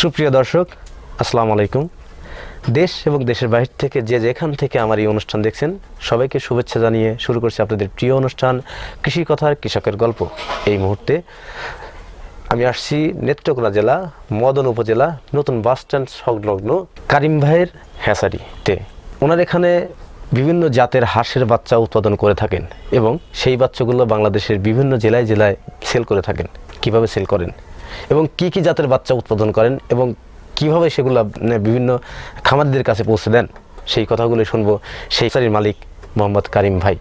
সুপ্রিয় দর্শক, আসসালামু আলাইকুম। দেশ এবং দেশের বাইরে থেকে যে যেখান থেকে আমার এই অনুষ্ঠান দেখছেন, সবাইকে শুভেচ্ছা জানিয়ে শুরু করছি আপনাদের প্রিয় অনুষ্ঠান, কৃষি কথার কৃষকের গল্প। এই মুহূর্তে আমি আসছি নেত্রকোনা জেলা, মদন উপজেলা, নতুন বাস স্ট্যান্ড সংলগ্ন কারিম ভাইয়ের হ্যাসারিতে ওনার এখানে বিভিন্ন জাতের হাঁসের বাচ্চা উৎপাদন করে থাকেন এবং সেই বাচ্চাগুলো বাংলাদেশের বিভিন্ন জেলায় জেলায় সেল করে থাকেন। কীভাবে সেল করেন? এবং কি কি জাতের বাচ্চা উৎপাদন করেন এবং কীভাবে সেগুলো বিভিন্ন খামারদের কাছে পৌঁছে দেন, সেই কথাগুলো শুনব সেই সারির মালিক মোহাম্মদ কারিম ভাই।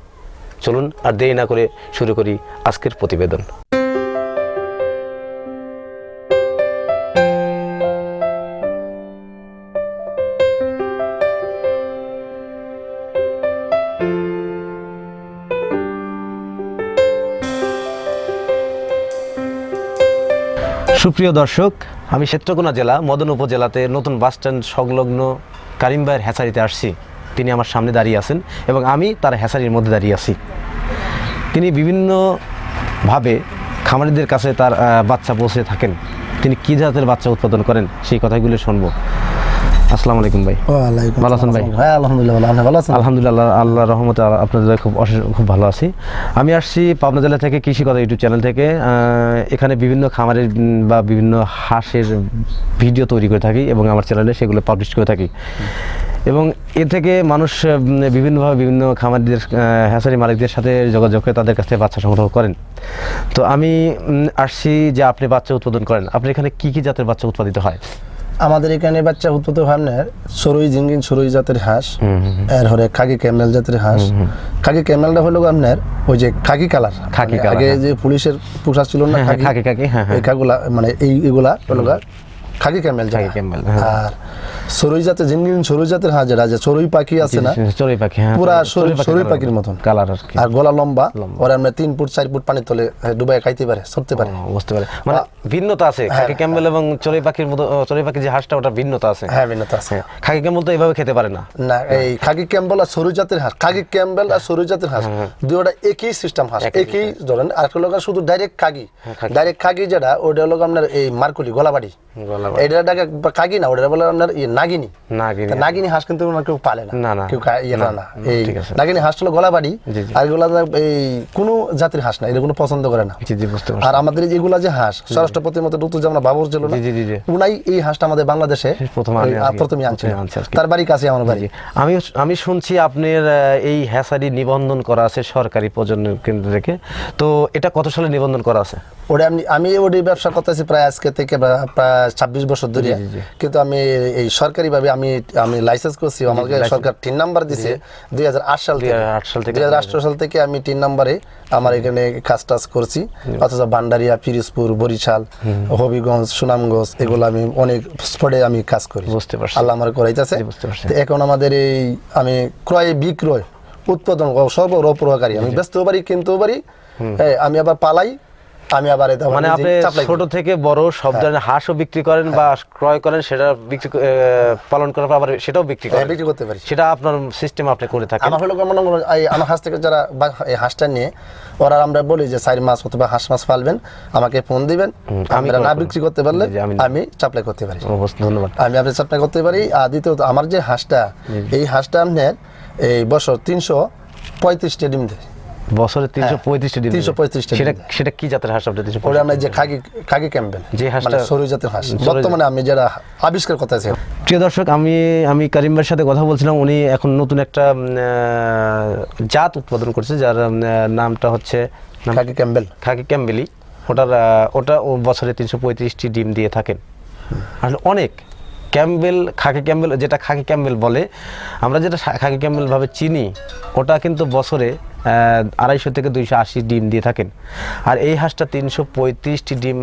চলুন আর দেরি না করে শুরু করি আজকের প্রতিবেদন। সুপ্রিয় দর্শক, আমি ক্ষেত্রকোনা জেলা, মদন উপজেলাতে নতুন বাস স্ট্যান্ড সংলগ্ন কারিম ভাইয়ের হ্যাচারিতে আসছি। তিনি আমার সামনে দাঁড়িয়ে আছেন এবং আমি তার হ্যাচারির মধ্যে দাঁড়িয়ে আছি। তিনি বিভিন্নভাবে খামারিদের কাছে তার বাচ্চা পৌঁছে থাকেন। তিনি কী জাতের বাচ্চা উৎপাদন করেন, সেই কথাগুলো শুনব। আসসালামু আলাইকুম ভাই। ওয়ালাইকুম ভালো আছেন ভাই? হ্যাঁ আলহামদুলিল্লাহ ভালো। আপনি ভালো আছেন? আলহামদুলিল্লাহ আল্লাহ রহমতে আপনাদের খুব খুব ভালো আছি। আমি আসছি পাবনা জেলা থেকে কৃষি কথা ইউটিউব চ্যানেল থেকে। এখানে বিভিন্ন খামারের বা বিভিন্ন হাঁসের ভিডিও তৈরি করে থাকি এবং আমার চ্যানেলে সেগুলো পাবলিশ করে থাকি। এবং এ থেকে মানুষ বিভিন্নভাবে বিভিন্ন খামারিদের আহ, হ্যাচারি মালিকদের সাথে যোগাযোগ করে তাদের কাছ থেকে বাচ্চা সংগ্রহ করেন। তো আমি আসছি যে আপনি বাচ্চা উৎপাদন করেন। আপনি এখানে কি কি জাতের বাচ্চা উৎপাদিত হয়? আমাদের এখানে বাচ্চা উৎপত্তি হয় আপনার সরুই জিঙ্গিন সরুই জাতের হাঁস এর হরে খাকি ক্যামেল জাতের হাঁস খাকি ক্যামেলটা হলো আপনার ওই যে খাকি কালার খাকি মানে আগে হ্যাঁ। যে পুলিশের পোশাক ছিল না হ্যাঁ, হ্যাঁ, খাকি খাকি, হ্যাঁ। এই কাগুলা মানে এই এগুলা হলো খাকি ক্যামেল খাকি ক্যামেল, হ্যাঁ। আর সরুই জাতের সরুই জাতের যেটা যে পাখি আছে না? পাখি হ্যাঁ পুরা সরুই- সরুই পাখির মতন। কালার আর কি। আর গলা লম্বা ওরা আমরা তিন ফুট চার ফুট পানি তলে ডুবাই খাইতে পারে সরতে পারে। বুঝতে পারে। মানে ভিন্নতা আছে খাকি ক্যাম্বেল এবং চড়ুই পাখির মতো চড়ুই পাখির যে হাঁসটা ওটা ভিন্নতা আছে। হ্যাঁ ভিন্নতা আছে। হ্যাঁ, খাকি ক্যাম্বেল তো এইভাবে খেতে পারে না। না এই খাকি ক্যাম্বেল আর সরু জাতের হাঁস খাকি ক্যাম্বেল আর সরু জাতের হাঁস দুটোটা একই সিস্টেম হাঁস একই ধরেন আর লোক শুধু ডাইরেক্ট খাগি। খাগি। ডাইরেক্ট খাগি যেটা ওটা হলো আপনার এই মারকুলি গলাবাড়ি। গলা এটা ডাকে খাগি না ওটা বলে আপনার নাগিনী। না কিনে তা নাগিনী হাঁস কিন্তু কেউ পালে না। না, না। কেউ ইয়ে না এই ঠিক হাঁস হলো গলাবাড়ি জি, জি। আর এগুলা এই কোনো জাতির হাঁস না এটা কোনো পছন্দ করে না। জি জি বুঝতে পারছি। আর আমাদের যেগুলা যে হাঁস স্বরাষ্ট্রপতির মতো ঋতু যেমন বাবর ছিল না জি, জি, জি, জি। উনাই এই হাঁসটা আমাদের বাংলাদেশে প্রথম। প্রথমে আনছিল। তার বাড়ি কাছে আমার বাড়ি। আমি আমি শুনছি আপনার এই হ্যাসারি নিবন্ধন করা আছে সরকারি প্রজনন কেন্দ্র থেকে। তো এটা কত সালে নিবন্ধন করা আছে? ওটা আমি আমি ওটি ব্যবসা করতেছি প্রায় আজকে থেকে প্রায় ছাব্বিশ বছর ধরে। কিন্তু আমি এই সরকারি ভাবে আমি আমি লাইসেন্স করছি আমাকে সরকার তিন নাম্বার দিছে দুই হাজার আট সাল থেকে। 2008 সাল থেকে। দুই হাজার আঠারো সাল থেকে আমি তিন নাম্বারে আমার এখানে কাজ টাজ করছি। অথচ ভান্ডারিয়া পিরিজপুর বরিশাল হবিগঞ্জ সুনামগঞ্জ এগুলো আমি অনেক স্পটে আমি কাজ করি। বুঝতে পারছি। আল্লাহ আমার করাইতেছে। এখন আমাদের এই আমি ক্রয় বিক্রয় উৎপাদন ও সর্বপ্রকারী আমি ব্যস্ত পারি কিনতেও পারি। আমি আবার পালাই। আমি আবার এটা মানে আপনি ছোট থেকে বড় সব ধরনের হাঁসও বিক্রি করেন বা ক্রয় করেন সেটা বিক্রি পালন করার পর আবার সেটাও বিক্রি হ্যাঁ, করেন। বিক্রি করতে পারি। সেটা আপনার সিস্টেম আপনি করে থাকেন। আমার হলো মনে করুন আমার হাঁস থেকে যারা এই হাঁসটা নিয়ে ওরা আমরা বলি যে চার মাস অথবা হাঁস মাছ পালবেন আমাকে ফোন দিবেন। আমি না বিক্রি করতে পারলে আমি- চাপলাই করতে পারি। ধন্যবাদ। আমি আপনি চাপলাই করতে পারি। আর দ্বিতীয়ত আমার যে হাঁসটা এই হাঁসটা আপনার এই বছর তিনশো পঁয়ত্রিশটা ডিম দেয়। বছরে তিনশো পঁয়ত্রিশটা দিন 335 টা সেটা সেটা কি জাতের হাঁস আপনি তিনশো ওটা আমরা যে খাগি খাগি ক্যাম্পেল যে হাঁসটা- মানে সরু জাতের হাঁস। বর্তমানে আমি যারা আবিষ্কার করতে আছে প্রিয় দর্শক আমি আমি কারিম ভাইয়ের সাথে কথা বলছিলাম। উনি এখন নতুন একটা জাত উৎপাদন করছে যার নামটা হচ্ছে খাগি ক্যাম্পেল খাকি ক্যাম্বেলি ওটার ওটা ও বছরে তিনশো পঁয়ত্রিশটি ডিম দিয়ে থাকেন। আসলে অনেক। ক্যাম্বেল খাকি ক্যাম্বেল যেটা খাকি ক্যাম্বেল বলে আমরা যেটা খাকি ক্যাম্বেল ভাবে চিনি ওটা কিন্তু বছরে আড়াইশো থেকে দুইশো আশি ডিম দিয়ে থাকেন। আর এই হাঁসটা তিনশো পঁয়ত্রিশটি ডিম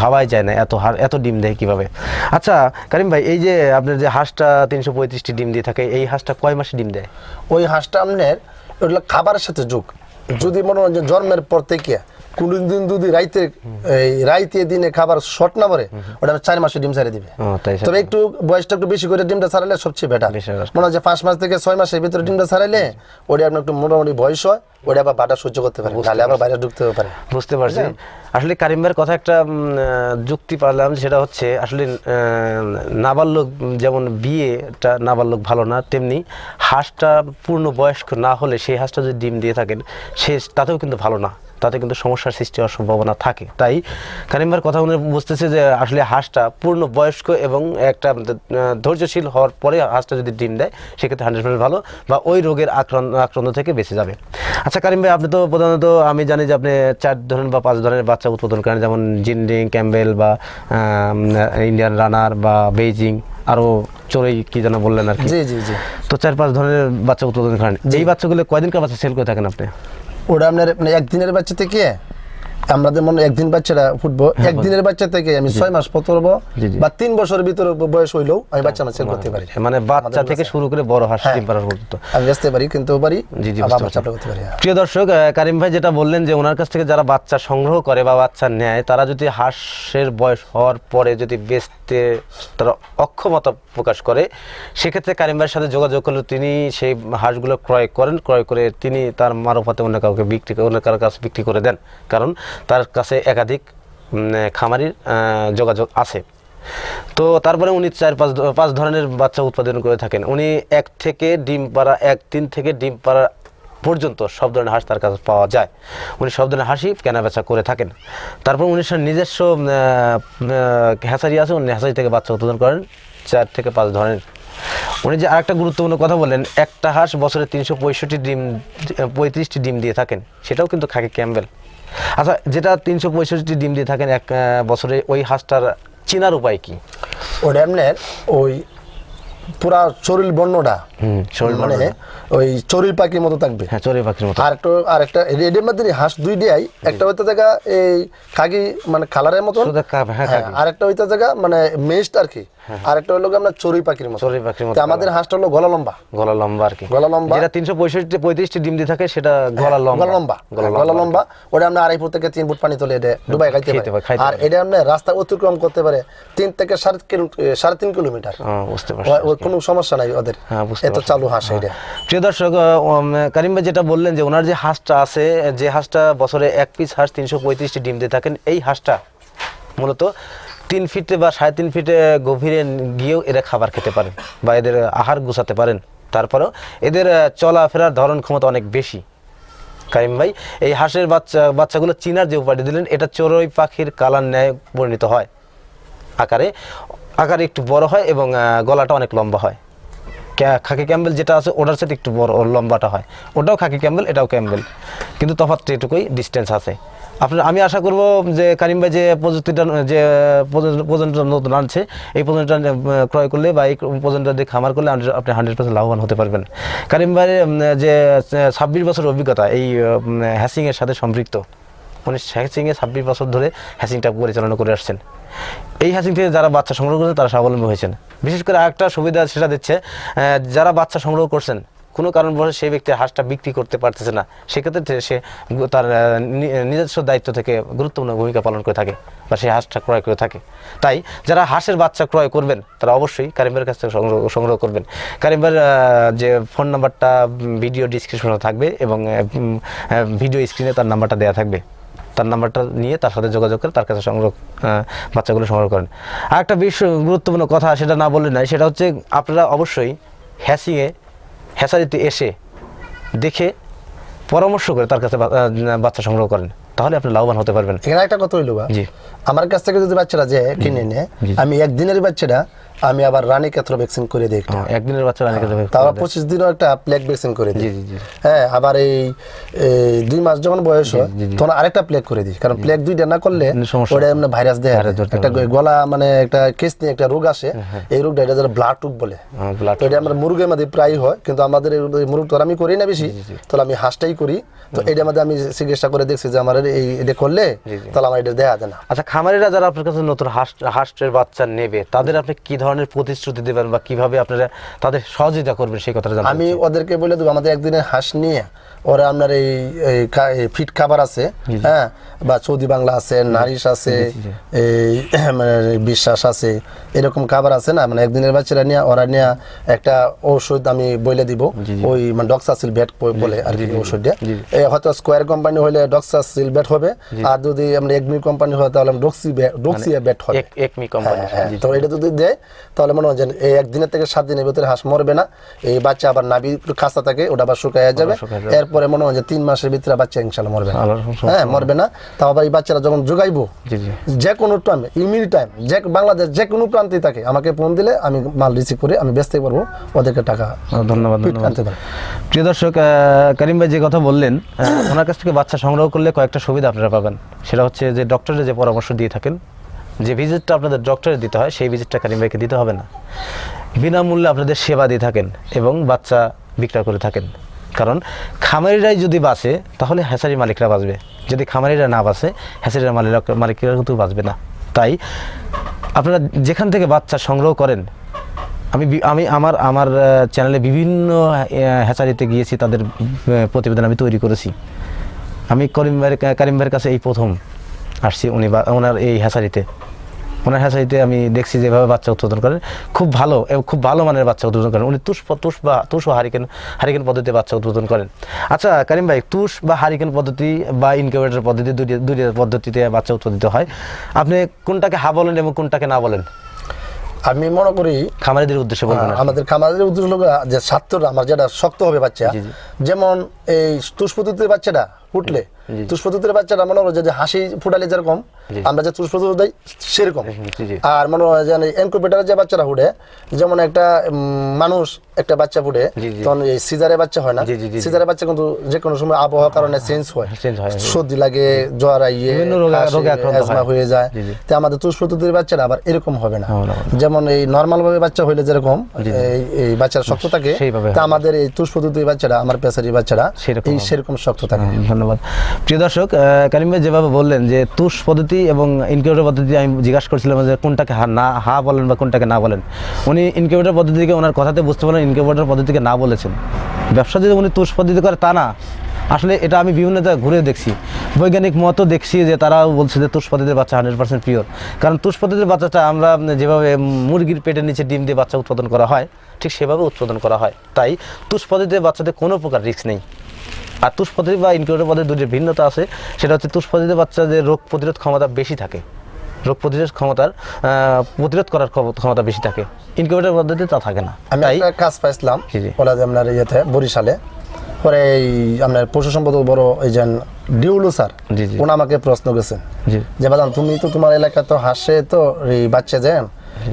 ভাবাই যায় না, এত হার এত ডিম দেয় কীভাবে? আচ্ছা কারিম ভাই, এই যে আপনার যে হাঁসটা তিনশো পঁয়ত্রিশটি ডিম দিয়ে থাকে, এই হাঁসটা কয় মাসে ডিম দেয়? ওই হাঁসটা আপনার ওগুলো খাবারের সাথে যুগ। যদি মনে হয় জন্মের পর থেকে কোনদিন যদি রাইতে এই রাইতে দিনে খাবার শর্ট না পরে ওটা চার মাসে ডিম ছাড়ে দিবে। তবে একটু বয়সটা একটু বেশি করে ডিমটা ছাড়ালে সবচেয়ে বেটার মনে হয় যে পাঁচ মাস থেকে ছয় মাসের ভিতরে ডিমটা ছাড়াইলে ওটা আপনার একটু মোটামুটি বয়স হয় ওটা আবার বাটা সহ্য করতে পারে তাহলে আবার বাইরে ঢুকতে পারে। বুঝতে পারছি। আসলে কারিম ভাইয়ের কথা একটা যুক্তি পারলাম সেটা হচ্ছে আসলে আহ, নাবালক যেমন বিয়েটা নাবালক ভালো না তেমনি হাঁসটা পূর্ণ বয়স্ক না হলে সেই হাঁসটা যদি ডিম দিয়ে থাকেন সে তাতেও কিন্তু ভালো না। তাতে কিন্তু সমস্যার সৃষ্টি হওয়ার সম্ভাবনা থাকে। তাই কারিম ভাইয়ের কথা মনে বুঝতেছে যে আসলে হাঁসটা পূর্ণ বয়স্ক এবং একটা ধৈর্যশীল হওয়ার পরে হাঁসটা যদি ডিম দেয় সেক্ষেত্রে হান্ড্রেড পার্সেন্ট ভালো বা ওই রোগের আক্রান্ত আক্রান্ত থেকে বেঁচে যাবে। আচ্ছা কারিম ভাই আপনি তো প্রধানত আমি জানি যে আপনি চার ধরনের বা পাঁচ ধরনের বাচ্চা উৎপাদন করেন যেমন জিন্ডিং ক্যাম্বেল বা ইন্ডিয়ান রানার বা বেইজিং আরও চড়ুই কি যেন বললেন আর কি। জি জি জি। তো চার পাঁচ ধরনের বাচ্চা উৎপাদন করেন। এই বাচ্চাগুলো কয়দিনকার বাচ্চা সেল করে থাকেন আপনি? ওটা আপনার মানে একদিনের বাচ্চা থেকে আমরা যেমন একদিন বাচ্চাটা ফুটবো একদিনের বাচ্চা থেকে আমি ছয় মাস পতরবো জি। বা তিন বছরের ভিতরে বয়স হইলেও আমি বাচ্চা আমার সেল করতে পারি। মানে বাচ্চা থেকে শুরু করে বড় হাঁস ডিম পাড়ার পর্যন্ত। আমি বেচতে পারি কিন্তু পারি জি, জি, করতে পারি প্রিয় দর্শক কারিম ভাই যেটা বললেন যে ওনার কাছ থেকে যারা বাচ্চা সংগ্রহ করে বা বাচ্চা নেয় তারা যদি হাঁসের বয়স হওয়ার পরে যদি বেচতে তারা অক্ষমতা প্রকাশ করে সেক্ষেত্রে কারিম ভাইয়ের সাথে যোগাযোগ করলে তিনি সেই হাঁসগুলো ক্রয় করেন ক্রয় করে তিনি তার মারফতে অন্য কাউকে বিক্রি অন্য কারোর কাছে বিক্রি করে দেন। কারণ তার কাছে একাধিক খামারির যোগাযোগ আছে। তো তারপরে উনি চার পাঁচ পাঁচ ধরনের বাচ্চা উৎপাদন করে থাকেন। উনি এক থেকে ডিম পাড়া, এক, তিন থেকে ডিম পাড়া পর্যন্ত সব ধরনের হাঁস তার কাছে পাওয়া যায়। উনি সব ধরনের হাঁসই কেনা বেচা করে থাকেন। তারপর উনি নিজস্ব হ্যাচারি আছে, উনি হ্যাচারি থেকে বাচ্চা উৎপাদন করেন চার থেকে পাঁচ ধরনের। উনি যে আরেকটা গুরুত্বপূর্ণ কথা বলেন একটা হাঁস বছরে তিনশো পঁয়ষট্টি ডিম, পঁয়ত্রিশটি ডিম দিয়ে থাকেন। সেটাও কিন্তু খাকে ক্যাম্বেল। আচ্ছা যেটা তিনশো পঁয়ষট্টি ডিম দিয়ে থাকেন এক বছরে, ওই হাঁসটার চেনার উপায় কি? ওটা আপনার ওই পুরা শরীর বর্ণটা মানে ওই চড়ুই পাখির মতো থাকবে। হ্যাঁ চড়ুই পাখির মতো। আর একটা আর একটা এর মধ্যে হাঁস দুই দিয়াই একটা হইতে জায়গা এই খাকি মানে কালারের মতন। শুধু কা- হ্যাঁ, হ্যাঁ, খাকি। আর একটা হইতে জায়গা মানে মেস্ট আর কি। আর একটা হলো গিয়ে চড়ুই পাখির মতো। চড়ুই পাখির মতো আমাদের হাঁসটা হলো গলা লম্বা। গলা লম্বা আর কি। গলা লম্বা। যেটা তিনশো পঁয়ষট্টি পঁয়ত্রিশটি ডিম দিয়ে থাকে সেটা গলা লম্বা। গলা লম্বা। গলা গলা লম্বা। ওটা আমরা আড়াই ফুট থেকে তিন ফুট পানি তোলে এটা ডুবাই খাইতে পারে, আর এটা আপনার রাস্তা অতিক্রম করতে পারে তিন থেকে সাড়ে সাড়ে তিন কিলোমিটার। হ্যাঁ, বুঝতে পারছি কোনো সমস্যা নাই ওদের। হ্যাঁ, বুঝতে এত চালু হাঁস এটা প্রিয় দর্শক কারিম ভাই যেটা বললেন যে ওনার যে হাঁসটা আছে যে হাঁসটা বছরে এক পিস হাঁস তিনশো পঁয়ত্রিশটি ডিম দিয়ে থাকেন এই হাঁসটা মূলত তিন ফিটে বা সাড়ে তিন ফিটে গভীরে গিয়েও এরা খাবার খেতে পারেন বা এদের আহার গুছাতে পারেন। তারপরেও এদের চলাফেরার ধরন ক্ষমতা অনেক বেশি। কারিম ভাই এই হাঁসের বাচ্চা বাচ্চাগুলো চিনার যে উপায়টি দিলেন এটা চড়ুই পাখির কালার ন্যায় পরিণত হয়। আকারে আকারে একটু বড় হয় এবং গলাটা অনেক লম্বা হয়। খাকি ক্যাম্বেল যেটা আছে, ওটার সাথে একটু বড় লম্বাটা হয়। ওটাও খাকি ক্যাম্বেল, এটাও ক্যাম্বেল। কিন্তু তফাৎ এটুকুই ডিস্টেন্স আছে। আপনার, আমি আশা করব যে কারিম ভাই যে প্রযুক্তিটা, যে প্রজন্মটা নতুন আনছে, এই প্রজন্মটা ক্রয় করলে বা এই প্রজন্মটা দিয়ে খামার করলে আপনি- আপনি হান্ড্রেড পার্সেন্ট লাভবান হতে পারবেন। কারিম ভাইয়ের যে ছাব্বিশ বছর অভিজ্ঞতা, এই হ্যাসিংয়ের সাথে সম্পৃক্ত। উনি হ্যাসিংয়ে ছাব্বিশ বছর ধরে হ্যাসিংটা পরিচালনা করে আসছেন। এই হ্যাসিং থেকে যারা বাচ্চা সংগ্রহ করেছেন তারা স্বাবলম্বী হয়েছেন। বিশেষ করে আরেকটা সুবিধা সেটা দিচ্ছে যারা বাচ্চা সংগ্রহ করছেন, কোনো কারণবশত সেই ব্যক্তি হাঁসটা বিক্রি করতে পারতেছে না। সেক্ষেত্রে সে তার নিজস্ব দায়িত্ব থেকে গুরুত্বপূর্ণ ভূমিকা পালন করে থাকে বা সেই হাঁসটা ক্রয় করে থাকে। তাই যারা হাঁসের বাচ্চা ক্রয় করবেন, তারা অবশ্যই কারিমের কাছ থেকে সংগ্রহ সংগ্রহ করবেন। কারিমের যে ফোন নাম্বারটা ভিডিও ডিসক্রিপশনে থাকবে এবং ভিডিও স্ক্রিনে তার নাম্বারটা দেওয়া থাকবে। তার নাম্বারটা নিয়ে তার সাথে যোগাযোগ করে তার কাছে সংগ্রহ বাচ্চাগুলো সংগ্রহ করেন। আর একটা বেশ গুরুত্বপূর্ণ কথা সেটা না বললে নাই সেটা হচ্ছে আপনারা অবশ্যই হ্যাসিংয়ে হ্যাসারিতে এসে দেখে পরামর্শ করে তার কাছে বাচ্চা সংগ্রহ করেন তাহলে আপনি লাভবান হতে পারবেন। এখানে একটা কথা হইল জি। আমার কাছ থেকে যদি বাচ্চারা যে কিনে নেয় আমি একদিনের বাচ্চাটা আমি আবার রানী ক্যাথ্রো ভ্যাকসিন করে দিই একটা। হ্যাঁ, একদিনের বাচ্চা অনেক তারপর পঁচিশ দিনও একটা প্লেগ ভ্যাকসিন করে দিই। জি জি জি। হ্যাঁ আবার এই দুই মাস যখন বয়স হয় তখন আরেকটা প্লেগ করে দিই। কারণ প্লেগ দুইটা না করলে ওটা এমনি ভাইরাস দেয় একটা গলা মানে একটা কেস নিয়ে একটা রোগ আসে এই রোগটা এটা যারা ব্লাড টুক বলে। হ্যাঁ, তো এটা আমরা মুরগের মধ্যে প্রায় হয় কিন্তু আমাদের এই মুরগ তো আমি করি না বেশি। তাহলে আমি হাঁসটাই করি। তো এটার মধ্যে আমি চিকিৎসা করে দেখছি যে আমার এই এটা করলে তাহলে আমার এটা দেয়া যায় না। আচ্ছা খামারিরা যারা আপনার কাছে নতুন হাঁস হাঁসের বাচ্চা নেবে তাদের আপনি কি ধরনের ধরনের প্রতিশ্রুতি দেবেন বা কীভাবে আপনারা তাদের সহযোগিতা করবেন সেই কথাটা আমি ওদেরকে বলে দেবো আমাদের একদিনের হাস নিয়ে ওরা আপনার এই ফিট খাবার আছে হ্যাঁ? বা সৌদি বাংলা আছে নারিশ আছে এই মানে বিশ্বাস আছে এরকম খাবার আছে না? মানে একদিনের বাচ্চারা নিয়ে ওরা নিয়ে একটা ঔষধ আমি বলে দিব ওই মানে ডক্সাসিল ব্যাট বলে আর কি ওষুধটা এ হয়তো স্কোয়ার কোম্পানি হলে ডক্সাসিল ব্যাট হবে আর যদি আমরা একমি কোম্পানি হয় তাহলে ডক্সি ডক্সিয়া ব্যাট হবে একমি কোম্পানি। হ্যাঁ, তো এটা যদি দেয় তাহলে মনে হয় যে এই একদিনের থেকে সাত দিনের ভিতরে হাঁস মরবে না এই বাচ্চা আবার নাভি খাসা থাকে ওটা আবার শুকায় যাবে। এরপরে মনে হয় যে তিন মাসের ভিতরে বাচ্চা ইনশাল্লাহ মরবে না। হ্যাঁ মরবে না। তাও আবার এই বাচ্চারা যখন যোগাইবো যে কোনো টাইম ইমিনি টাইম যে বাংলাদেশ যে কোনো প্রান্তে থাকে আমাকে ফোন দিলে আমি মাল রিসিভ করে আমি বেচতে পারব ওদেরকে টাকা ধন্যবাদ আনতে পারব। প্রিয় দর্শক করিম ভাই যে কথা বললেন ওনার কাছ থেকে বাচ্চা সংগ্রহ করলে কয়েকটা সুবিধা আপনারা পাবেন। সেটা হচ্ছে যে ডক্টরের যে পরামর্শ দিয়ে থাকেন যে ভিজিটটা আপনাদের ডক্টরের দিতে হয় সেই ভিজিটটা করিম ভাইকে দিতে হবে না। বিনামূল্যে আপনাদের সেবা দিয়ে থাকেন এবং বাচ্চা বিক্রয় করে থাকেন। কারণ খামারিরাই যদি বাঁচে, তাহলে হ্যাসারি মালিকরা বাঁচবে। যদি খামারিরা না বাঁচে হ্যাসারির মালিক মালিকরা কিন্তু বাঁচবে না। তাই আপনারা যেখান থেকে বাচ্চা সংগ্রহ করেন, আমি আমি আমার আমার চ্যানেলে বিভিন্ন হ্যাচারিতে গিয়েছি, তাদের প্রতিবেদন আমি তৈরি করেছি। আমি করিম ভাইয়ের করিম ভাইয়ের কাছে এই প্রথম আসছি, উনি বা- ওনার এই হ্যাচারিতে ওনার হ্যাচারিতে আমি দেখছি যেভাবে বাচ্চা উৎপাদন করেন। খুব ভালো এবং খুব ভালো মানের বাচ্চা উৎপাদন করেন। উনি তুষ তুষ বা তুষ ও হারিকেন হারিকেন পদ্ধতিতে বাচ্চা উৎপাদন করেন। আচ্ছা কারিম ভাই তুষ বা হারিকেন পদ্ধতি বা ইনকিউবেটর পদ্ধতি দুটি দুটি পদ্ধতিতে বাচ্চা উৎপাদিত হয়। আপনি কোনটাকে হা বলেন এবং কোনটাকে না বলেন? আমি মনে করি খামারিদের উদ্দেশ্যে বলবেন আমাদের খামারের উদ্দেশ্য হলো যে স্বাস্থ্যটা আমার যেটা শক্ত হবে বাচ্চা। যেমন এই তুষ্পতির বাচ্চাটা ফুটলে জি। তুষ্পতির বাচ্চাটা মনে হয় যে হাসি ফুটালে যেরকম আমরা যে তুষ্পতি দেয় সেরকম। আর মনে হয় যে এনকুবেটারে যে বাচ্চারা ফুটে যেমন একটা মানুষ একটা বাচ্চা ফুটে। তখন এই সিজারে বাচ্চা হয় না। সিজারে বাচ্চা কিন্তু যে কোনো সময় আবহাওয়ার কারণে চেঞ্জ হয়। সর্দি লাগে জ্বর আইয়ে অ্যাজমা হয়ে। যায়। তো আমাদের তুষ্পতির বাচ্চারা আবার এরকম হবে না। যেমন এই নর্মাল ভাবে বাচ্চা হইলে যেরকম এই বাচ্চার শক্ত থাকে তা আমাদের এই তুষ পদ্ধতির বাচ্চারা আমার পেশারি বাচ্চারা এই সেরকম শক্ত থাকে। ধন্যবাদ। প্রিয় দর্শক কারিম ভাই যেভাবে বললেন যে তুষ পদ্ধতি এবং ইনকিউবেটর পদ্ধতি আমি জিজ্ঞাসা করছিলাম যে কোনটাকে হা না হা বলেন বা কোনটাকে না বলেন। উনি ইনকিউবেটর পদ্ধতিকে ওনার কথাতে বুঝতে পারলেন ইনকিউবেটর পদ্ধতিকে না বলেছেন। ব্যবসা যদি উনি তুষ পদ্ধতি করে তা না, আসলে এটা আমি বিভিন্ন জায়গায় ঘুরে দেখছি। বৈজ্ঞানিক মতো দেখছি যে তারা বলছে যে তুষ বাচ্চা হান্ড্রেড পার্সেন্ট পিওর কারণ তুষ বাচ্চাটা আমরা যেভাবে মুরগির পেটের নিচে ডিম দিয়ে বাচ্চা উৎপাদন করা হয়, ঠিক সেভাবে উৎপাদন করা হয়। তাই তুষ বাচ্চাদের কোনো প্রকার রিস্ক নেই। আর তুষ বা ইনকিউবেটর পদ্ধতি দুটির ভিন্নতা আছে, সেটা হচ্ছে তুষ বাচ্চাদের রোগ প্রতিরোধ ক্ষমতা বেশি থাকে। রোগ প্রতিরোধ ক্ষমতার প্রতিরোধ করার ক্ষমতা বেশি থাকে। ইনকিউবেটর পদ্ধতিতে তা থাকে না। আমি একটা কাজ পাইছিলাম জি। যে আপনার ইয়েতে বরিশালে। পরে এই আপনার পশু সম্পদ বড় এই যে ডিউলু স্যার। ওনা আমাকে প্রশ্ন করেছেন যে বাদাম তুমি তো তোমার এলাকা তো হাসে তো এই বাচ্চা যেন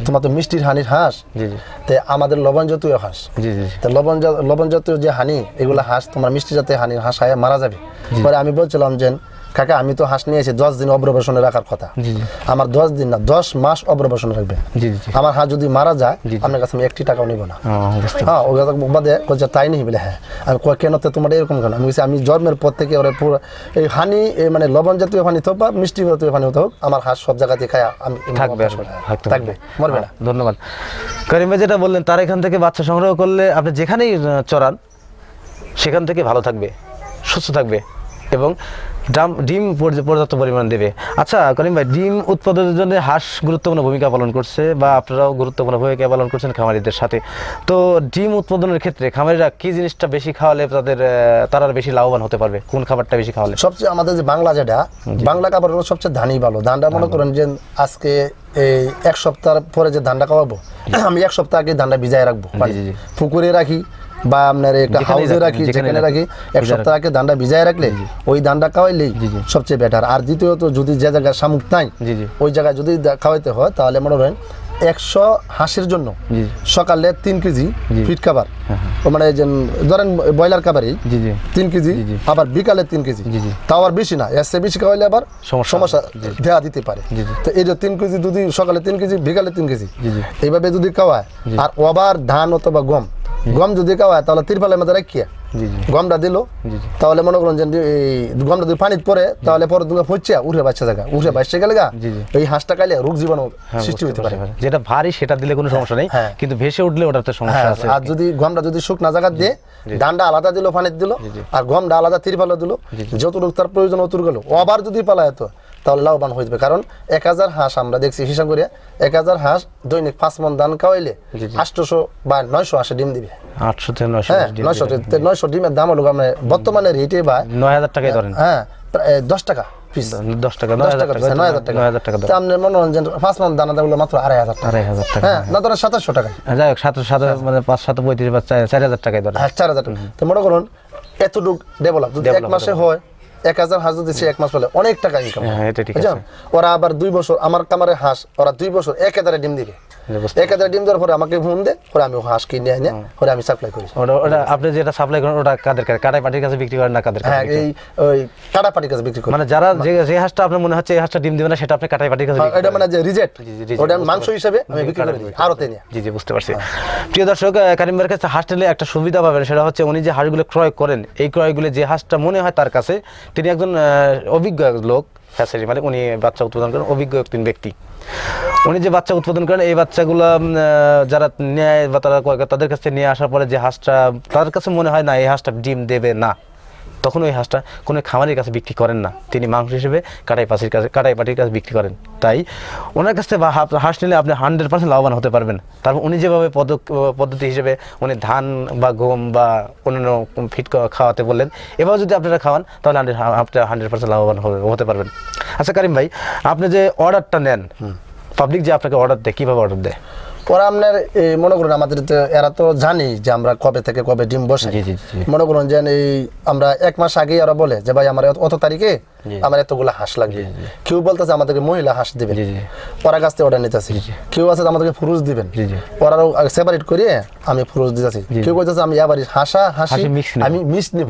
তোমার তো মিষ্টির হানির হাঁস। তে আমাদের লবণ জাতীয় হাঁস লবণ লবণ জাতীয় যে হানি এগুলো হাঁস তোমার মিষ্টি জাতীয় হানির হাঁস মারা যাবে। পরে আমি বলছিলাম যে কাকা আমি তো হাঁস নিয়েছি দশ দিন অব্রবেশনে রাখার কথা। আমার দশ দিন না দশ মাস অব্রবেশনে জি আমার হাঁস যদি মারা যায় আপনার কাছে আমি একটি টাকাও নিব না। হ্যাঁ ও কথা বাদে বলছে তাই নেই বলে হ্যাঁ। আমি কয় কেন তো তোমার এরকম কেন? আমি আমি জন্মের পর থেকে ওরা পুরো এই হানি এই মানে লবণ জাতীয় পানি হোক বা মিষ্টি জাতীয় পানি হোক আমার হাঁস সব জায়গাতে খায় আমি থাকবে থাকবে মরবে না। হ্যাঁ, ধন্যবাদ। করিম যেটা বললেন তার এখান থেকে বাচ্চা সংগ্রহ করলে আপনি যেখানেই চড়ান সেখান থেকে ভালো থাকবে সুস্থ থাকবে এবং ডাম ডিম পর্য- পর্যাপ্ত পরিমাণ দেবে। আচ্ছা করিম ভাই ডিম উৎপাদনের জন্য হাঁস গুরুত্বপূর্ণ ভূমিকা পালন করছে বা আপনারাও গুরুত্বপূর্ণ ভূমিকা পালন করছেন খামারিদের সাথে। তো ডিম উৎপাদনের ক্ষেত্রে খামারিরা কি জিনিসটা বেশি খাওয়ালে তাদের তারা বেশি লাভবান হতে পারবে? কোন খাবারটা বেশি খাওয়ালে? সবচেয়ে আমাদের যে বাংলা যেটা বাংলা খাবার হলো সবচেয়ে ধানই ভালো। ধানটা মনে করেন যে আজকে এই এক সপ্তাহ পরে যে ধানটা খাওয়াবো আমি এক সপ্তাহ আগে ধানটা ভিজায় রাখব। পুকুরে রাখি বা আপনার একটা হাউসে রাখি যেখানে রাখি এক সপ্তাহ আগে ধানটা ভিজায় রাখলে ওই ধানটা খাওয়াইলেই। সবচেয়ে বেটার আর দ্বিতীয়ত যদি যে জায়গায় শামুক নাই। ওই জায়গায় যদি খাওয়াইতে হয় তাহলে মনে করেন একশো হাঁসের জন্য সকালে তিন কেজি ফিট খাবার মানে যে ধরেন ব্রয়লার খাবারই তিন কেজি। আবার বিকালে তিন কেজি। তাও আর বেশি না এর বেশি খাওয়াইলে আবার সমস্যা দেওয়া দিতে পারে। তো এই যে তিন কেজি যদি সকালে তিন কেজি বিকালে তিন কেজি। এইভাবে যদি খাওয়ায় আর আবার ধান অথবা গম গম যদি খাওয়ায় তাহলে তিরপালের মধ্যে রাখিয়া। গমটা দিল। তাহলে মনে করুন যে গমটা যদি পানিতে পড়ে তাহলে পরে তুমি হচ্ছে উঠে বাচ্চা জায়গা উঠে বাচ্চা গেলে গা। এই হাঁসটা খাইলে রোগ জীবাণু হ্যাঁ, সৃষ্টি হতে পারে। যেটা ভারী সেটা দিলে কোনো সমস্যা নেই। হ্যাঁ। কিন্তু ভেসে উঠলে ওটাতে সমস্যা হ্যাঁ, আছে। আর যদি গমটা যদি শুকনা জায়গা দিয়ে ডান্ডা আলাদা দিল পানিতে দিল আর গমটা আলাদা তিরপালে দিল যতটুকু তার প্রয়োজন অতুর গেল। আবার যদি পালায় তো তাহলে লাভবান হয়ে যাবে। কারণ এক হাজার হাঁস আমরা দেখছি হিসাব করে এক হাজার হাঁস দৈনিক পাঁচ মন ধান খাওয়াইলে আটশোশো বা নয়শো হাঁসে ডিম দিবে। আটশো থেকে নয়শো হ্যাঁ নয়শো নয়শো ডিমের দাম হলো আমরা বর্তমানে রেটে বা নয় হাজার টাকাই ধরেন। হ্যাঁ দশ টাকা পিস দশ টাকা নয় হাজার টাকা টাকা নয় হাজার টাকা। নয় হাজার টাকা আপনার মনোরঞ্জন পাঁচ মন দানা দাগুলো মাত্র আড়াই হাজার টাকা। আড়াই হাজার টাকা। হ্যাঁ না ধরেন সাতাশশো টাকা যাই হোক সাত সাত মানে পাঁচ সাত পঁয়ত্রিশ বা চার চার হাজার টাকাই ধরেন। হ্যাঁ চার হাজার টাকা। তো মনে করুন এতটুক ডেভেলপ যদি এক মাসে হয় এক হাজার হাঁস যদি সে এক মাস পালে অনেক টাকা ইনকাম হ্যাঁ, ঠিক আছে। ওরা আবার দুই বছর আমার কামারে হাঁস ওরা দুই বছর এক হাজারে ডিম দিবে। এক হাজারে ডিম দেওয়ার পরে আমাকে ফোন দে পরে আমি হাঁস কিনে এনে পরে আমি সাপ্লাই করি। ওটা আপনি যেটা সাপ্লাই করেন ওটা কাদের কাছে? কাটাই পাটির কাছে বিক্রি করেন না কাদের হ্যাঁ করেন? এই ওই টাটা পাটি কাছে বিক্রি করি। মানে যারা যে যে হাঁসটা আপনার মনে হচ্ছে এই হাঁসটা ডিম দিবে না সেটা আপনি কাটাই পাটির কাছে হ্যাঁ, এটা মানে যে রিজেক্ট ওটা মাংস হিসেবে আমি বিক্রি করে দিই আরও তেনে জি জি বুঝতে পারছি। প্রিয় দর্শক আহ, কারিম ভাইয়ের কাছে হাঁস নিলে একটা সুবিধা পাবেন সেটা হচ্ছে উনি যে হাঁসগুলো ক্রয় করেন এই ক্রয়গুলো যে হাঁসটা মনে হয় তার কাছে তিনি একজন অভিজ্ঞ লোক হ্যাঁ মানে উনি বাচ্চা উৎপাদন করেন অভিজ্ঞ একজন ব্যক্তি। উনি যে বাচ্চা উৎপাদন করেন এই বাচ্চাগুলো যারা নেয় বা তারা তাদের কাছে নিয়ে আসার পরে যে হাঁসটা তাদের কাছে মনে হয় না এই হাঁসটা ডিম দেবে না। তখন ওই হাঁসটা কোনো খামারের কাছে বিক্রি করেন না। তিনি মাংস হিসেবে কাটাই পাখির কাছে কাটাই পাটির কাছে বিক্রি করেন। তাই ওনার কাছ থেকে বা হাঁস- নিলে আপনি হান্ড্রেড পার্সেন্ট লাভবান হতে পারবেন। তারপর উনি যেভাবে পদ- পদ্ধতি হিসেবে উনি ধান বা গম বা অন্যান্য ফিট খাওয়াতে বললেন এভাবে যদি আপনারা খাওয়ান তাহলে হান্ড্রেড আপনি হান্ড্রেড পার্সেন্ট লাভবান হতে পারবেন। আচ্ছা কারিম ভাই আপনি যে অর্ডারটা নেন পাবলিক যে আপনাকে অর্ডার দেয় কীভাবে অর্ডার দেয় ওরা আপনার এই মনে করুন আমাদের তো এরা তো জানি যে আমরা কবে থেকে কবে ডিম বসে। মনে করুন যে এই আমরা এক মাস আগেই ওরা বলে যে ভাই আমার অত তারিখে আমার এতগুলো হাঁস লাগবে। কেউ বলতেছে আমাদেরকে মহিলা হাঁস দিবে জি, জি। কাছ থেকে অর্ডার নিতেছি। কেউ আছে আমাদেরকে ফুরুজ দিবেন। জি। সেপারেট করিয়ে আমি ফুরুজ দিতেছি। কেউ কইতেছে আমি এবারে হাসা হাসি। আমি মিক্স নিব।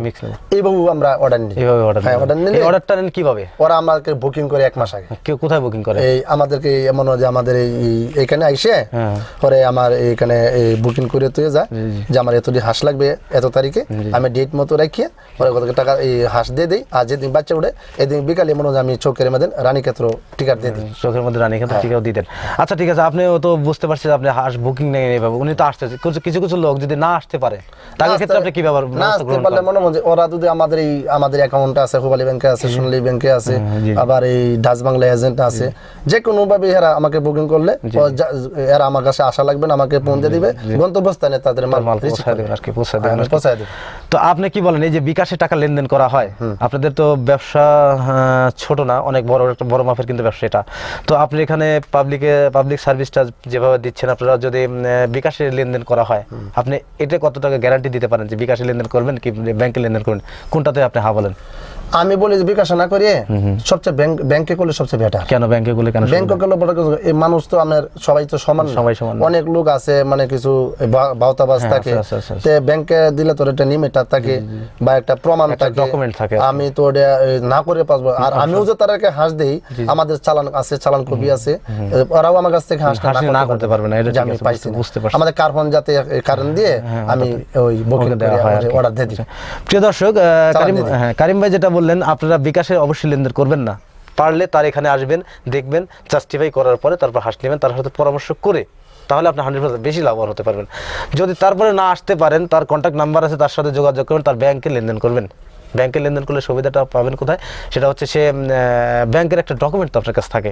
এইভাবে আমরা অর্ডার নিই। এইভাবে অর্ডার হ্যাঁ অর্ডার নিলে অর্ডারটা নেন কীভাবে? ওরা আমাকে বুকিং করে এক মাস আগে। কেউ কোথায় বুকিং করে? এই আমাদেরকে এমন যে আমাদের এই এই- এইখানে আইসে হ্যাঁ। পরে আমার এইখানে বুকিং করে তুই যা যে আমার এতটি হাঁস লাগবে এত তারিখে। আমি ডেট মতো রাখিয়ে পরে কত টাকা এই হাঁস দিয়ে দিই। আর যেদিন বাচ্চা উঠে এদিন বিকালে মনে হয় আমি চৌকের মধ্যে রানী ক্ষেত্র টিকাট দিয়ে দিই। চোখের মধ্যে রানী হ্যাঁ। কিন্তু টিকাও দিতেন আচ্ছা ঠিক আছে আপনিও তো বুঝতে পারছেন আপনি হাঁস বুকিং নেই এইভাবে উনি তো আসতেছে কিছু কিছু লোক যদি না আসতে পারে তাদের ক্ষেত্রে আপনি কি ব্যাপার না আসতে পারলে মনে হয় ওরা যদি আমাদের এই আমাদের অ্যাকাউন্টে আছে হুবালি ব্যাংকে আছে সোনালী ব্যাংকে আছে হ্যাঁ, আবার এই ডাচ বাংলা এজেন্ট আছে। যে কোনো ভাবে এরা আমাকে বুকিং করলে এরা আমার কাছে আসা লাগবে না আমাকে ফোন দিয়ে দিবে। গন্তব্যস্থানে তাদের মাল পৌঁছায় দেবেন আর কি পৌঁছায় হ্যাঁ, দেবেন আমি পৌঁছায় দেব। তো আপনি কি বলেন এই যে বিকাশে টাকা লেনদেন করা হয় আপনাদের তো ব্যবসা ছোট না অনেক বড় একটা বড় মাপের কিন্তু ব্যবসা এটা। তো আপনি এখানে পাবলিকে পাবলিক সার্ভিসটা যেভাবে দিচ্ছেন আপনারা যদি বিকাশের বিকাশে লেনদেন করা হয় আপনি এটা কত টাকা গ্যারান্টি দিতে পারেন যে বিকাশে লেনদেন করবেন কি ব্যাংকে লেনদেন করবেন? কোনটাতে আপনি হা বলেন? আমি বলি যে বিকাশ না করিয়ে সবচেয়ে ব্যাংক ব্যাংকে করলে সবচেয়ে বেটার কেন ব্যাংকে গুলো কেন ব্যাংক করলে বড় এই মানুষ তো আমার সবাই তো সমান সবাই সমান অনেক লোক আছে মানে কিছু বাউতাবাজ হ্যাঁ, থাকে। তে ব্যাংকে দিলে তোর একটা নিমিটার থাকে বা একটা প্রমাণ থাকে। document থাকে। আমি তো না করে পাসবো আর আমিও যে তাদেরকে হাস দেই আমাদের চালান আছে চালান কপি আছে। ওরাও আমার কাছ থেকে হাঁস না করতে পারবে না, এটা আমি পাইছি বুঝতে পারছি। আমাদের কার্বন যাতে কারণ দিয়ে আমি ওই বুকিং ওকে দেওয়া হয় আর কি। অর্ডার দিয়ে দিই। প্রিয় দর্শক কারিম হ্যাঁ কারিম ভাই যেটা বললেন, আপনারা বিকাশে অবশ্যই লেনদেন করবেন না। পারলে তার এখানে আসবেন, দেখবেন জাস্টিফাই করার পরে তারপর হাঁস নেবেন, তার সাথে পরামর্শ করে তাহলে আপনি হান্ড্রেড পার্সেন্ট বেশি লাভবান হতে পারবেন। যদি তারপরে না আসতে পারেন, তার কন্ট্যাক্ট নাম্বার আছে, তার সাথে যোগাযোগ করবেন, তার ব্যাংকে লেনদেন করবেন। ব্যাংকে লেনদেন করলে সুবিধাটা পাবেন কোথায়? সেটা হচ্ছে সে ব্যাংকের একটা ডকুমেন্ট তো আপনার কাছে থাকে।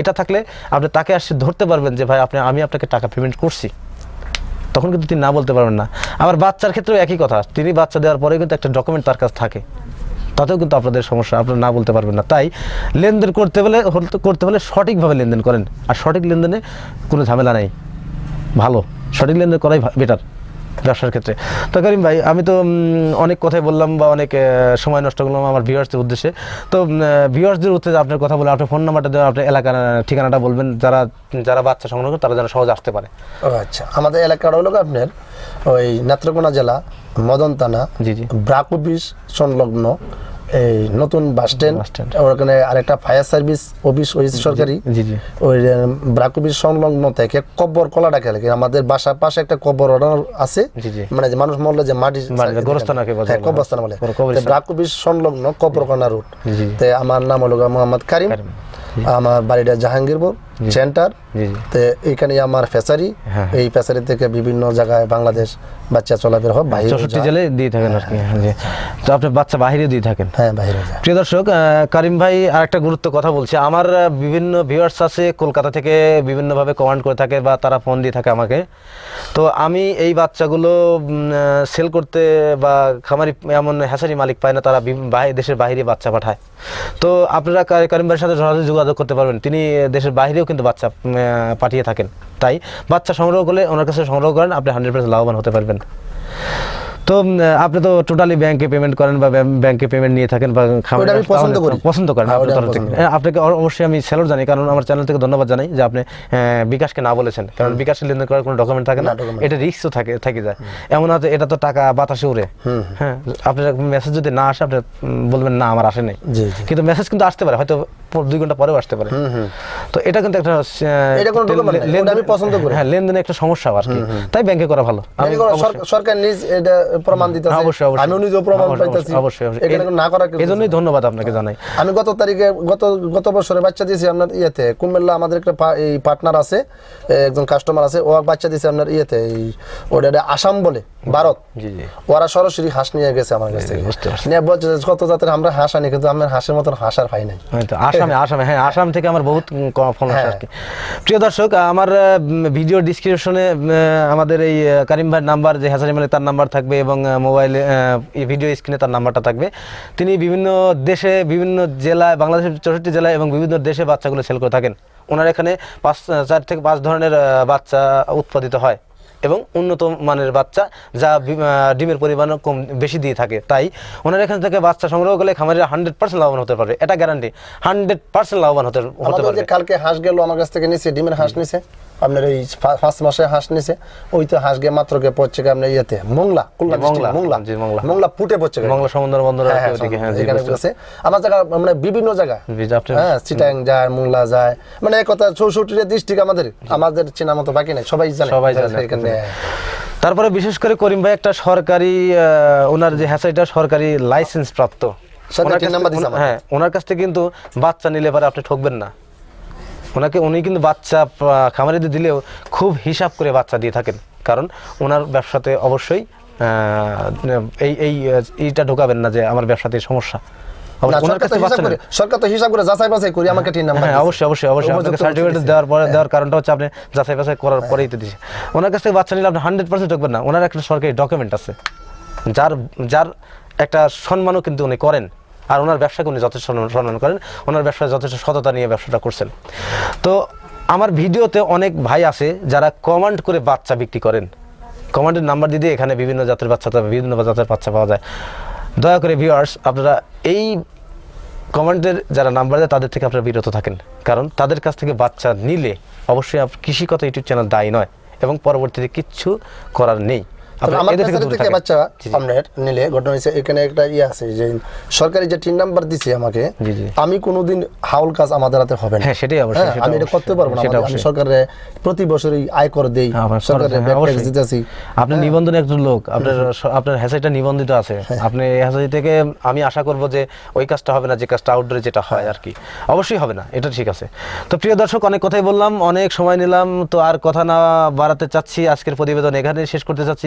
এটা থাকলে আপনি তাকে আসছে ধরতে পারবেন যে, ভাই, আপনি, আমি আপনাকে টাকা পেমেন্ট করছি। তখন কিন্তু তিনি না বলতে পারবেন না। আবার বাচ্চার ক্ষেত্রেও একই কথা। তিনি বাচ্চা দেওয়ার পরে কিন্তু একটা ডকুমেন্ট তার কাছে থাকে। তাতেও কিন্তু আপনাদের সমস্যা, আপনারা না বলতে পারবেন না। তাই লেনদেন করতে হলে করতে হলে সঠিকভাবে লেনদেন করেন। আর সঠিক লেনদেনে কোনো ঝামেলা নেই। ভালো। সঠিক লেনদেন করাই বেটার ব্যবসার ক্ষেত্রে। তো করিম ভাই আমি তো অনেক কথাই বললাম বা অনেক সময় নষ্ট করলাম আমার ভিউয়ার্সদের উদ্দেশ্যে। তো ভিউয়ার্সদের উদ্দেশ্যে আপনার কথা বলে আপনার ফোন নাম্বারটা দেওয়া আপনার এলাকার ঠিকানাটা বলবেন যারা যারা বাচ্চা সংগ্রহ করে তারা যেন সহজে আসতে পারে। ও আচ্ছা আমাদের এলাকাটা হলো আপনার ওই নেত্রকোনা জেলা মদন থানা জি জি। ব্রাক অফিস সংলগ্ন এই নতুন বাস স্ট্যান্ড। ওখানে আরেকটা ফায়ার সার্ভিস অফিস হয়েছে সরকারি জি জি ওই ব্রাক অফিস সংলগ্ন থেকে কব্বর কলাটা খেলে আমাদের বাসার পাশে একটা কব্বর আছে জি, জি। মানে যে মানুষ মরলে যে মাটি বলে। হ্যাঁ কবরস্থান বলে কবর- কবরস্থান। ব্রাক অফিস সংলগ্ন কব্রকোনা রুট জি। তে আমার নাম হলো মোহাম্মদ কারিম। আমার বাড়িটা জাহাঙ্গীরপুর সেন্টার তে এখানে আমার ফেসারি হ্যাঁ। এই ফেসারি থেকে বিভিন্ন জায়গায় বাংলাদেশ বাচ্চা চলাফেরা হয় বাইরে চৌষট্টি জেলে দিয়ে থাকেন আর কি হ্যাঁ, তো আপনি বাচ্চা বাহিরে দিয়ে থাকেন? হ্যাঁ বাইরে প্রিয় দর্শক কারিম ভাই আর একটা গুরুত্ব কথা বলছে। আমার বিভিন্ন ভিউয়ার্স আছে কলকাতা থেকে বিভিন্নভাবে কমেন্ট করে থাকে বা তারা ফোন দিয়ে থাকে আমাকে। তো আমি এই বাচ্চাগুলো সেল করতে বা খামারি এমন হ্যাসারি মালিক পায় না তারা দেশের বাইরে বাচ্চা পাঠায়। তো আপনারা কারিম ভাইয়ের সাথে যোগাযোগ করতে পারবেন। তিনি দেশের বাইরেও কিন্তু বাচ্চা পাঠিয়ে থাকেন। তাই বাচ্চা সংগ্রহ করলে ওনার কাছে সংগ্রহ করেন আপনি হান্ড্রেড পার্সেন্ট লাভবান হতে পারবেন। তো আপনি তো টোটালি ব্যাংকে পেমেন্ট করেন বা ব্যাংকে পেমেন্ট নিয়ে থাকেন বা আমি পছন্দ করি। পছন্দ করেন হ্যাঁ, হ্যাঁ, আপনাকে অবশ্যই আমি স্যালুট জানি কারণ আমার চ্যানেল থেকে ধন্যবাদ জানাই যে আপনি বিকাশকে না বলেছেন। কারণ বিকাশের লেনদেন করার কোনো ডকুমেন্ট থাকে না এটা রিস্কও থাকে থেকে যায়। এমন হয়তো এটা তো টাকা বাতাসে উড়ে। হ্যাঁ আপনার মেসেজ যদি না আসে আপনি বলবেন না আমার আসে নাই। কিন্তু মেসেজ কিন্তু আসতে পারে হয়তো দুই ঘণ্টা পরেও আসতে পারে। তো এটা কিন্তু একটা আমি পছন্দ করি। হ্যাঁ লেনদেনে একটা সমস্যা আর কি। তাই ব্যাংকে করা ভালো। আমি সরকার নিজ এটা প্রমাণ দিতেছে। অবশ্যই অবশ্যই। আমিও নিজেও প্রমাণ পাইতেছি। অবশ্যই অবশ্যই না করার এই জন্যই ধন্যবাদ আপনাকে জানাই। আমি গত তারিখে গত গত বছরে বাচ্চা দিয়েছি আপনার ইয়েতে কুমিল্লা আমাদের একটা এই পার্টনার আছে একজন কাস্টমার আছে ও বাচ্চা দিয়েছে আপনার ইয়েতে ওটা আসাম বলে। ভারত জি জি। ওরা সরাসরি হাঁস নিয়ে গেছে আমার কাছ থেকে। নিয়ে বলছে কত জাতের আমরা হাঁস আনি কিন্তু আমার হাঁসের মতন হাঁস আর পাই নাই। হয়তো আসামে আসামে হ্যাঁ আসাম থেকে আমার বহুত ফোন আসে আর কি প্রিয় দর্শক আমার ভিডিও ডিসক্রিপশনে আমাদের এই কারিম ভাইয়ের নাম্বার যে হাসান ইমালে তার নাম্বার থাকবে এবং মোবাইলে ভিডিও স্ক্রিনে তার নাম্বারটা থাকবে। তিনি বিভিন্ন দেশে বিভিন্ন জেলায় বাংলাদেশের চৌষট্টি জেলায় এবং বিভিন্ন দেশে বাচ্চাগুলো সেল করে থাকেন। ওনার এখানে পাঁচ চার থেকে পাঁচ ধরনের বাচ্চা উৎপাদিত হয়। এবং উন্নত মানের বাচ্চা যা ডিমের পরিমাণ কম বেশি দিয়ে থাকে। তাই ওনার এখান থেকে বাচ্চা সংগ্রহ করলে খামারের হান্ড্রেড পার্সেন্ট লাভবান হতে পারে এটা গ্যারান্টি হান্ড্রেড পার্সেন্ট লাভবান হতে হতে পারবে। কালকে হাঁস গেল আমার কাছ থেকে নিছে ডিমের হাঁস নিছে। আপনার এই ফার্স্ট মাসে হাঁস নিছে ওই তো হাঁস গে মাত্র গে পড়ছে গে আপনার ইয়েতে মোংলা জি, মোংলা, মোংলা জি, মোংলা। মোংলা। ফুটে পড়ছে। মংলা সমুদ্র বন্দর হ্যাঁ, আছে হ্যাঁ, ওদিকে হ্যাঁ জি, এখানে আমার জায়গা মানে বিভিন্ন জায়গা। হ্যাঁ চিটাং যায় মোংলা যায়। মানে এক কথা চৌষট্টি ডিস্ট্রিক্ট আমাদের আমাদের চেনা মতো বাকি নাই সবাই জানে। সবাই জানে। তারপরে বিশেষ করে করিম ভাই একটা সরকারি ওনার যে হ্যাসাইটা সরকারি লাইসেন্স প্রাপ্ত। হ্যাঁ ওনার কাছ থেকে কিন্তু বাচ্চা নিলে পরে আপনি ঠকবেন না। ওনাকে উনি কিন্তু বাচ্চা খামারিদের দিলেও খুব হিসাব করে বাচ্চা দিয়ে থাকেন। কারণ ওনার ব্যবসাতে অবশ্যই এই এই এইটা ঢোকাবেন না যে আমার ব্যবসাতে সমস্যা। সরকার তো হিসাব করে সরকার তো হিসাব করে যাচাই বাছাই করি আমাকে টিন নাম্বার হ্যাঁ অবশ্যই অবশ্যই অবশ্যই। আপনাকে সার্টিফিকেট দেওয়ার পরে দেওয়ার কারণটা হচ্ছে আপনি যাচাই বাছাই করার পরেই তো ওনার কাছ থেকে বাচ্চা নিলে আপনি হান্ড্রেড পার্সেন্ট ঢুকবেন না। ওনার একটা সরকারি ডকুমেন্ট আছে। যার যার একটা সম্মানও কিন্তু উনি করেন। আর ওনার ব্যবসাকে উনি যথেষ্ট সম্মান- করেন। ওনার ব্যবসায় যথেষ্ট সততা নিয়ে ব্যবসাটা করছেন। তো আমার ভিডিওতে অনেক ভাই আছে যারা কমান্ড করে বাচ্চা বিক্রি করেন। কমান্ডের নাম্বার দিয়ে এখানে বিভিন্ন জাতের বাচ্চা, বিভিন্ন জাতের বাচ্চা পাওয়া যায়। দয়া করে ভিউয়ার্স আপনারা এই কমান্ডের যারা নাম্বার দেয়, তাদের থেকে আপনারা বিরত থাকেন। কারণ তাদের কাছ থেকে বাচ্চা নিলে অবশ্যই আপ- কৃষি কথা ইউটিউব চ্যানেল দায়ী নয় এবং পরবর্তীতে কিচ্ছু করার নেই। থেকে। বাচ্চা। আপনার নিলে ঘটনা হয়েছে এখানে একটা ইয়ে আছে যে সরকারি যে টিন নাম্বার দিছে আমাকে জি, জি। আমি কোনোদিন হাউল কাজ আমাদের হাতে হবে না। হ্যাঁ, সেটাই অবশ্যই, হ্যাঁ, আমি এটা করতে পারব না আমি প্রতি বছরই আয় করে দেই হ্যাঁ, ট্যাক্স দিতেছি আপনার নিবন্ধন একজন লোক আপনার আপনার হ্যাসাইটা নিবন্ধিত আছে। আপনি হ্যাসাই থেকে আমি আশা করব যে ওই কাজটা হবে না যে কাজটা আউটডোরে যেটা হয় আর কি। অবশ্যই হবে না এটা ঠিক আছে। তো প্রিয় দর্শক অনেক কথাই বললাম অনেক সময় নিলাম তো আর কথা না বাড়াতে চাচ্ছি। আজকের প্রতিবেদন এখানে শেষ করতে চাচ্ছি।